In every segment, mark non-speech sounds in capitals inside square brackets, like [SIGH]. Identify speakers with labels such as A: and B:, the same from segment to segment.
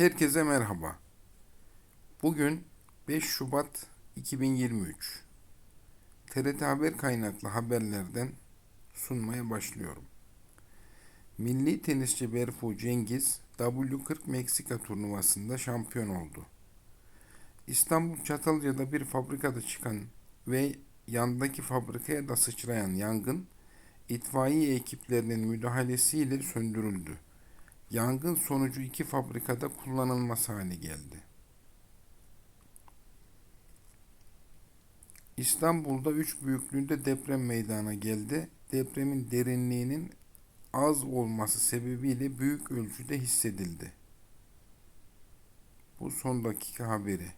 A: Herkese merhaba. Bugün 5 Şubat 2023. TRT Haber kaynaklı haberlerden sunmaya başlıyorum. Milli tenisçi Berfu Cengiz W40 Meksika turnuvasında şampiyon oldu. İstanbul Çatalca'da bir fabrikada çıkan ve yandaki fabrikaya da sıçrayan yangın itfaiye ekiplerinin müdahalesiyle söndürüldü. Yangın sonucu iki fabrikada kullanılmaz hale geldi. İstanbul'da 3 büyüklüğünde deprem meydana geldi. Depremin derinliğinin az olması sebebiyle büyük ölçüde hissedildi. Bu son dakika haberi.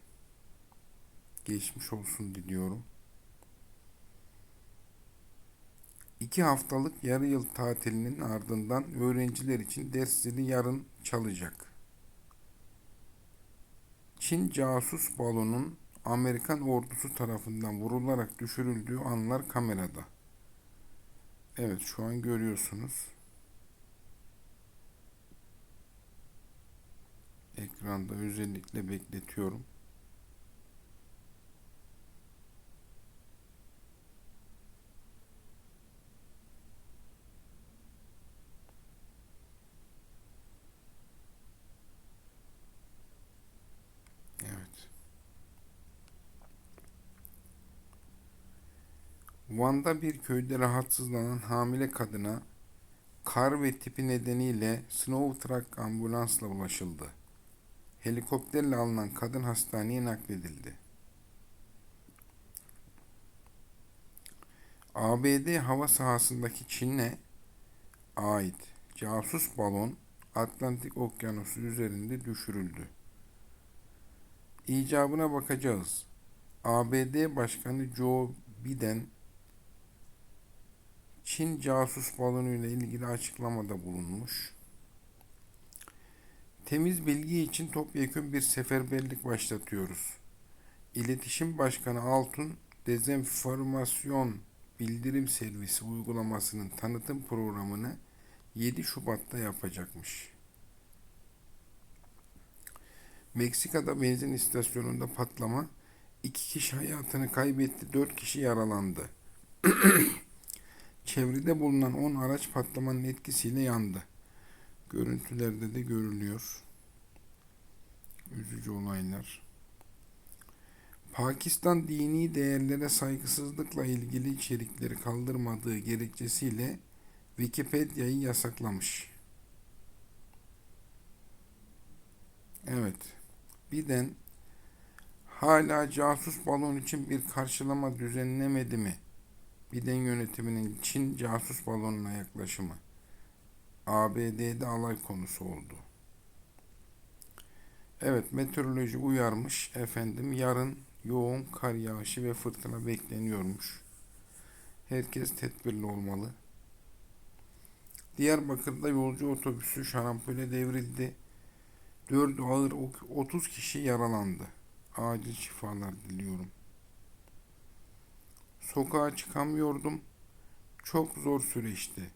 A: Geçmiş olsun diliyorum. İki haftalık yarı yıl tatilinin ardından öğrenciler için dersleri yarın çalacak. Çin casus balonun Amerikan ordusu tarafından vurularak düşürüldüğü anlar kamerada. Evet şu an görüyorsunuz. Ekranda özellikle bekletiyorum. Evet. Van'da bir köyde rahatsızlanan hamile kadına kar ve tipi nedeniyle Snow ambulansla ulaşıldı. Helikopterle alınan kadın hastaneye nakledildi. ABD hava sahasındaki Çin'e ait casus balon Atlantik Okyanusu üzerinde düşürüldü. İcabına bakacağız. ABD Başkanı Joe Biden Çin casus balonu ile ilgili açıklamada bulunmuş. Temiz bilgi için topyekun bir seferberlik başlatıyoruz. İletişim Başkanı Altun, dezenformasyon bildirim servisi uygulamasının tanıtım programını 7 Şubat'ta yapacakmış. Meksika'da benzin istasyonunda patlama, iki kişi hayatını kaybetti, dört kişi yaralandı. [CLEARS THROAT] Çevrede bulunan 10 araç patlamanın etkisiyle yandı. Görüntülerde de görülüyor. Üzücü olaylar. Pakistan dini değerlere saygısızlıkla ilgili içerikleri kaldırmadığı gerekçesiyle Wikipedia'yı yasaklamış. Evet. Biden hala casus balon için bir karşılama düzenlemedi mi? Biden yönetiminin Çin casus balonuna yaklaşımı. ABD'de alay konusu oldu. Evet meteoroloji uyarmış efendim yarın yoğun kar yağışı ve fırtına bekleniyormuş. Herkes tedbirli olmalı. Diyarbakır'da yolcu otobüsü şarampole devrildi. 4 ağır 30 kişi yaralandı. Acil şifalar diliyorum. Sokağa çıkamıyordum. Çok zor süreçti.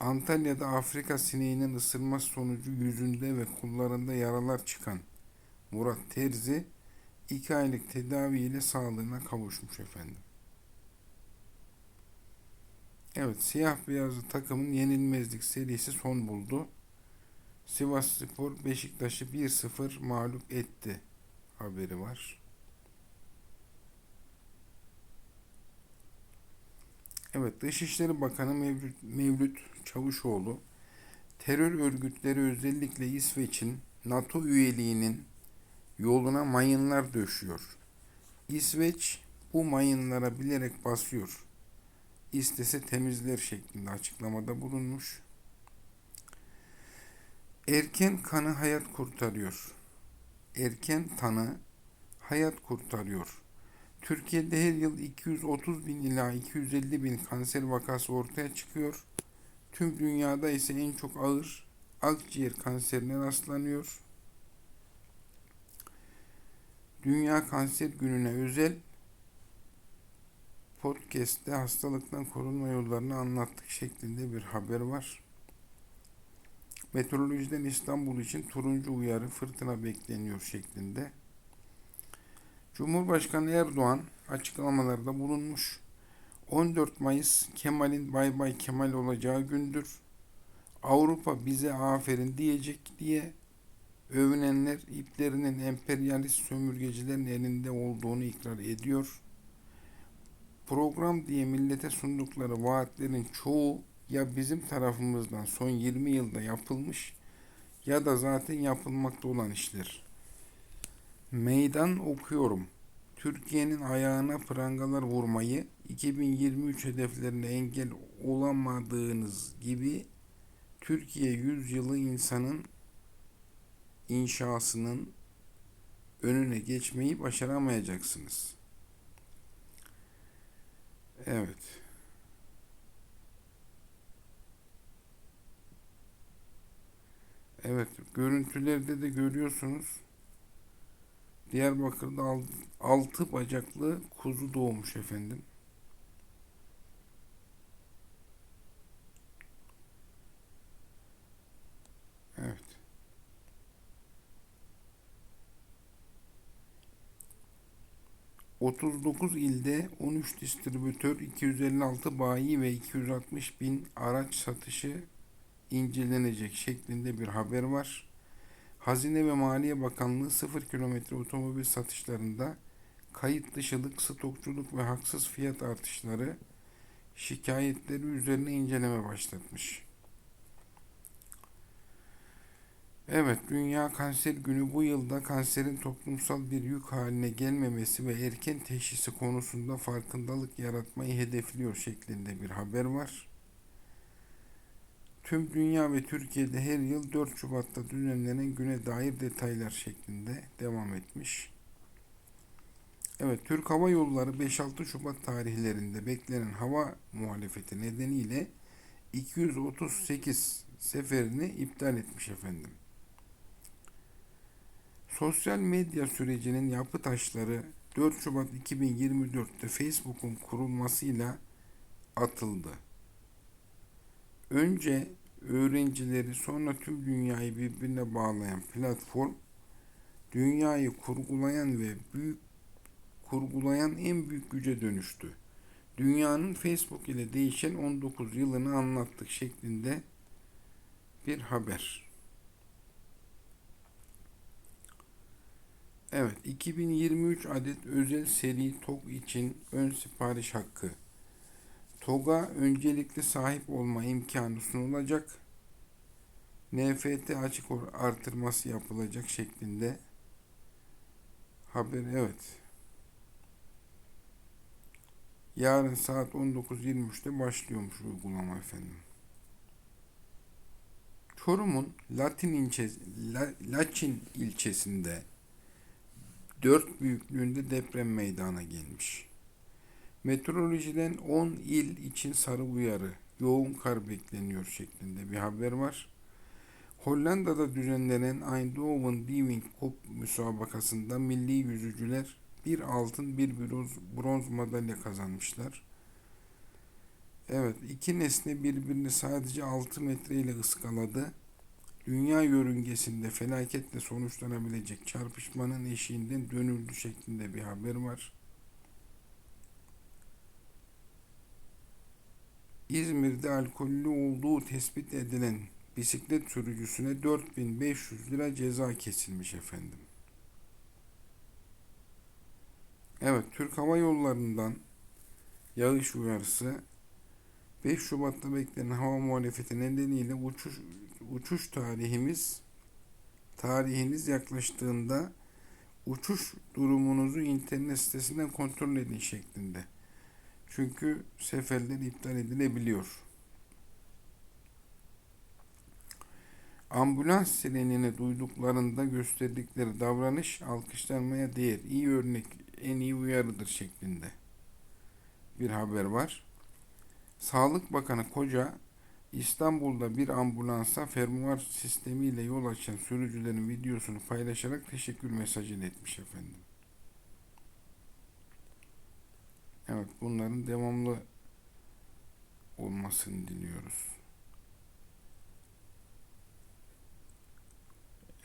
A: Antalya'da Afrika sineğinin ısırması sonucu yüzünde ve kollarında yaralar çıkan Murat Terzi iki aylık tedaviyle sağlığına kavuşmuş efendim. Evet siyah beyazlı takımın yenilmezlik serisi son buldu. Sivas Spor Beşiktaş'ı 1-0 mağlup etti haberi var. Evet Dışişleri Bakanı Mevlüt, Mevlüt Çavuşoğlu terör örgütleri özellikle İsveç'in NATO üyeliğinin yoluna mayınlar döşüyor. İsveç bu mayınlara bilerek basıyor. İstese temizler şeklinde açıklamada bulunmuş. Erken kanı hayat kurtarıyor. Erken tanı hayat kurtarıyor. Türkiye'de her yıl 230 bin ila 250 bin kanser vakası ortaya çıkıyor. Tüm dünyada ise en çok ağır akciğer kanserine rastlanıyor. Dünya Kanser Günü'ne özel podcast'te hastalıktan korunma yollarını anlattık şeklinde bir haber var. Meteorolojiden İstanbul için turuncu uyarı fırtına bekleniyor şeklinde. Cumhurbaşkanı Erdoğan açıklamalarda bulunmuş. 14 Mayıs Kemal'in Bay Bay Kemal olacağı gündür. Avrupa bize aferin diyecek diye övünenler iplerinin emperyalist sömürgecilerin elinde olduğunu ikrar ediyor. Program diye millete sundukları vaatlerin çoğu ya bizim tarafımızdan son 20 yılda yapılmış ya da zaten yapılmakta olan işler. Meydan okuyorum. Türkiye'nin ayağına prangalar vurmayı 2023 hedeflerine engel olamadığınız gibi Türkiye yüzyılı insanın inşasının önüne geçmeyi başaramayacaksınız. Evet. Evet, görüntülerde de görüyorsunuz. Diyarbakır'da al- altı bacaklı kuzu doğmuş efendim. Evet. ...39 ilde 13 distribütör, 256 bayi ve 260 bin araç satışı incelenecek şeklinde bir haber var. Hazine ve Maliye Bakanlığı 0 kilometre otomobil satışlarında kayıt dışılık, stokçuluk ve haksız fiyat artışları şikayetleri üzerine inceleme başlatmış. Evet, Dünya Kanser Günü bu yılda kanserin toplumsal bir yük haline gelmemesi ve erken teşhisi konusunda farkındalık yaratmayı hedefliyor şeklinde bir haber var. Tüm dünya ve Türkiye'de her yıl 4 Şubat'ta düzenlenen güne dair detaylar şeklinde devam etmiş. Evet, Türk Hava Yolları 5-6 Şubat tarihlerinde beklenen hava muhalefeti nedeniyle 238 seferini iptal etmiş efendim. Sosyal medya sürecinin yapı taşları 4 Şubat 2024'te Facebook'un kurulmasıyla atıldı. Önce öğrencileri sonra tüm dünyayı birbirine bağlayan platform dünyayı kurgulayan ve büyük kurgulayan en büyük güce dönüştü. Dünyanın Facebook ile değişen 19 yılını anlattık şeklinde bir haber. Evet, 2023 adet özel seri TOG için ön sipariş hakkı. TOG'a öncelikli sahip olma imkanı sunulacak. NFT açık artırması yapılacak şeklinde haber evet. Yarın saat 19.23'te başlıyormuş uygulama efendim. Çorum'un Latin ilçesi, La, Laçin ilçesinde dört büyüklüğünde deprem meydana gelmiş. Meteorolojiden 10 il için sarı uyarı, yoğun kar bekleniyor şeklinde bir haber var. Hollanda'da düzenlenen Eindhoven Diving Cup müsabakasında milli yüzücüler bir altın bir bronz, bronz madalya kazanmışlar. Evet iki nesne birbirini sadece 6 metre ile ıskaladı. Dünya yörüngesinde felaketle sonuçlanabilecek çarpışmanın eşiğinden dönüldü şeklinde bir haber var. İzmir'de alkollü olduğu tespit edilen bisiklet sürücüsüne 4500 lira ceza kesilmiş efendim. Evet, Türk Hava Yolları'ndan yağış uyarısı 5 Şubat'ta beklenen hava muhalefeti nedeniyle uçuş uçuş tarihimiz tarihiniz yaklaştığında uçuş durumunuzu internet sitesinden kontrol edin şeklinde. Çünkü seferler iptal edilebiliyor. Ambulans sirenini duyduklarında gösterdikleri davranış alkışlanmaya değer. İyi örnek, en iyi uyarıdır şeklinde bir haber var. Sağlık Bakanı Koca İstanbul'da bir ambulansa fermuar sistemiyle yol açan sürücülerin videosunu paylaşarak teşekkür mesajı iletmiş efendim. Evet bunların devamlı olmasını diliyoruz.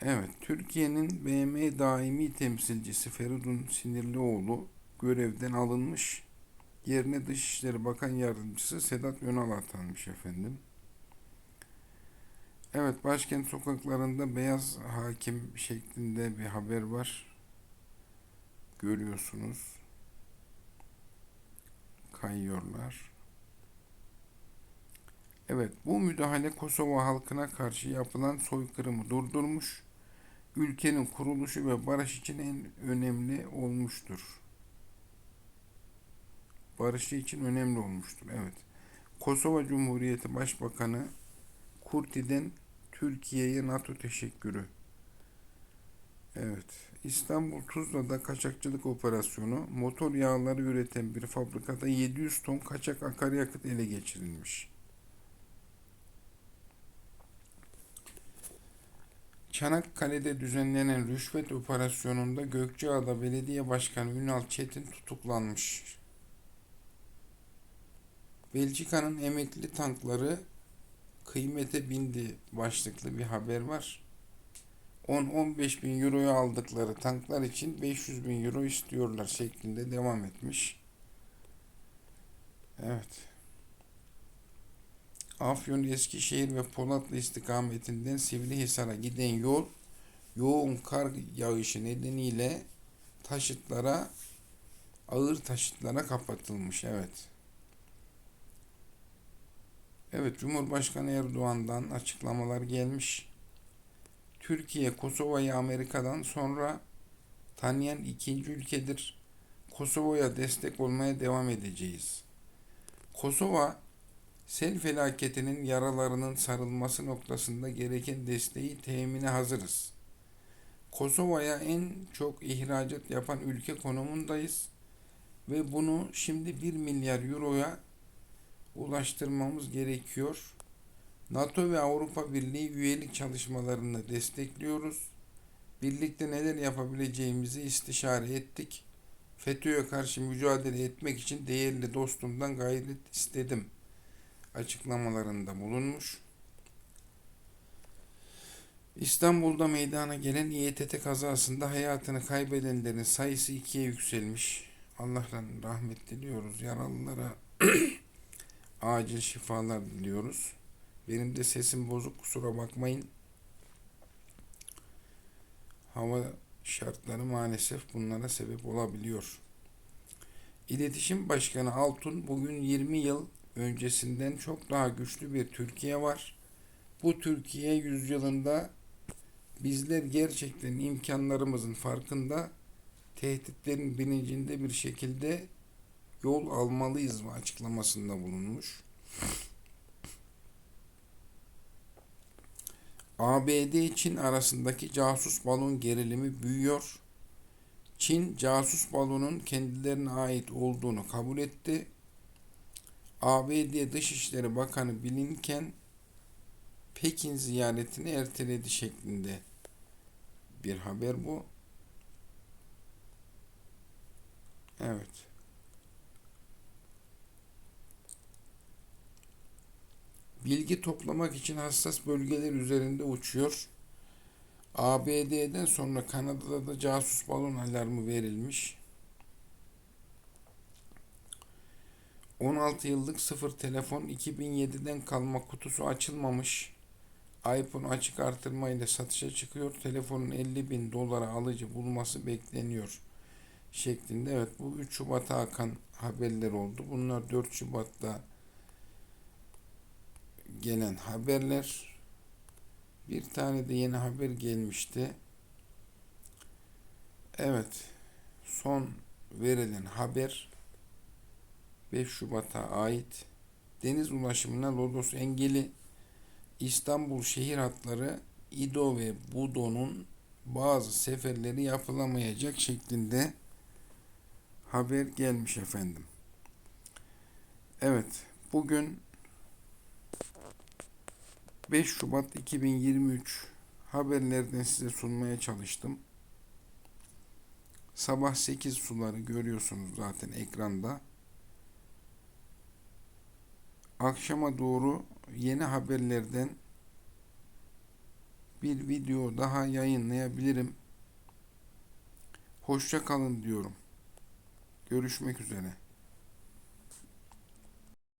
A: Evet, Türkiye'nin BM daimi temsilcisi Feridun Sinirlioğlu görevden alınmış. Yerine Dışişleri Bakan Yardımcısı Sedat Önal atanmış efendim. Evet, başkent sokaklarında beyaz hakim şeklinde bir haber var. Görüyorsunuz. Kayıyorlar. Evet, bu müdahale Kosova halkına karşı yapılan soykırımı durdurmuş, ülkenin kuruluşu ve barış için en önemli olmuştur. Barışı için önemli olmuştur, evet. Kosova Cumhuriyeti Başbakanı Kurti'den Türkiye'ye NATO teşekkürü. Evet. İstanbul Tuzla'da kaçakçılık operasyonu motor yağları üreten bir fabrikada 700 ton kaçak akaryakıt ele geçirilmiş. Çanakkale'de düzenlenen rüşvet operasyonunda Gökçeada Belediye Başkanı Ünal Çetin tutuklanmış. Belçika'nın emekli tankları kıymete bindi başlıklı bir haber var. 10-15 bin euroya aldıkları tanklar için 500 bin euro istiyorlar şeklinde devam etmiş. Evet. Afyon, Eskişehir ve Polatlı istikametinden Sivrihisar'a giden yol yoğun kar yağışı nedeniyle taşıtlara ağır taşıtlara kapatılmış. Evet. Evet, Cumhurbaşkanı Erdoğan'dan açıklamalar gelmiş. Türkiye, Kosova'yı Amerika'dan sonra tanıyan ikinci ülkedir. Kosova'ya destek olmaya devam edeceğiz. Kosova, sel felaketinin yaralarının sarılması noktasında gereken desteği temine hazırız. Kosova'ya en çok ihracat yapan ülke konumundayız ve bunu şimdi 1 milyar euroya ulaştırmamız gerekiyor. NATO ve Avrupa Birliği üyelik çalışmalarını destekliyoruz. Birlikte neler yapabileceğimizi istişare ettik. FETÖ'ye karşı mücadele etmek için değerli dostumdan gayret istedim açıklamalarında bulunmuş. İstanbul'da meydana gelen İETT kazasında hayatını kaybedenlerin sayısı ikiye yükselmiş. Allah'tan rahmet diliyoruz. Yaralılara [CLEARS THROAT] acil şifalar diliyoruz. Benim de sesim bozuk kusura bakmayın. Hava şartları maalesef bunlara sebep olabiliyor. İletişim Başkanı Altun bugün 20 yıl öncesinden çok daha güçlü bir Türkiye var. Bu Türkiye yüzyılında bizler gerçekten imkanlarımızın farkında, tehditlerin bilincinde bir şekilde yol almalıyız mı açıklamasında bulunmuş. ABD Çin arasındaki casus balon gerilimi büyüyor. Çin casus balonun kendilerine ait olduğunu kabul etti. ABD Dışişleri Bakanı Blinken Pekin ziyaretini erteledi şeklinde bir haber bu. Evet. Bilgi toplamak için hassas bölgeler üzerinde uçuyor. ABD'den sonra Kanada'da da casus balon alarmı verilmiş. 16 yıllık sıfır telefon 2007'den kalma kutusu açılmamış. iPhone açık artırmayla satışa çıkıyor. Telefonun 50 bin dolara alıcı bulması bekleniyor şeklinde. Evet bu 3 Şubat'a akan haberler oldu. Bunlar 4 Şubat'ta gelen haberler bir tane de yeni haber gelmişti. Evet son verilen haber 5 Şubat'a ait deniz ulaşımına Lodos engeli İstanbul şehir hatları İdo ve Budo'nun bazı seferleri yapılamayacak şeklinde haber gelmiş efendim. Evet, bugün 5 Şubat 2023 haberlerden size sunmaya çalıştım. Sabah 8 suları görüyorsunuz zaten ekranda. Akşama doğru yeni haberlerden bir video daha yayınlayabilirim. Hoşça kalın diyorum. Görüşmek üzere.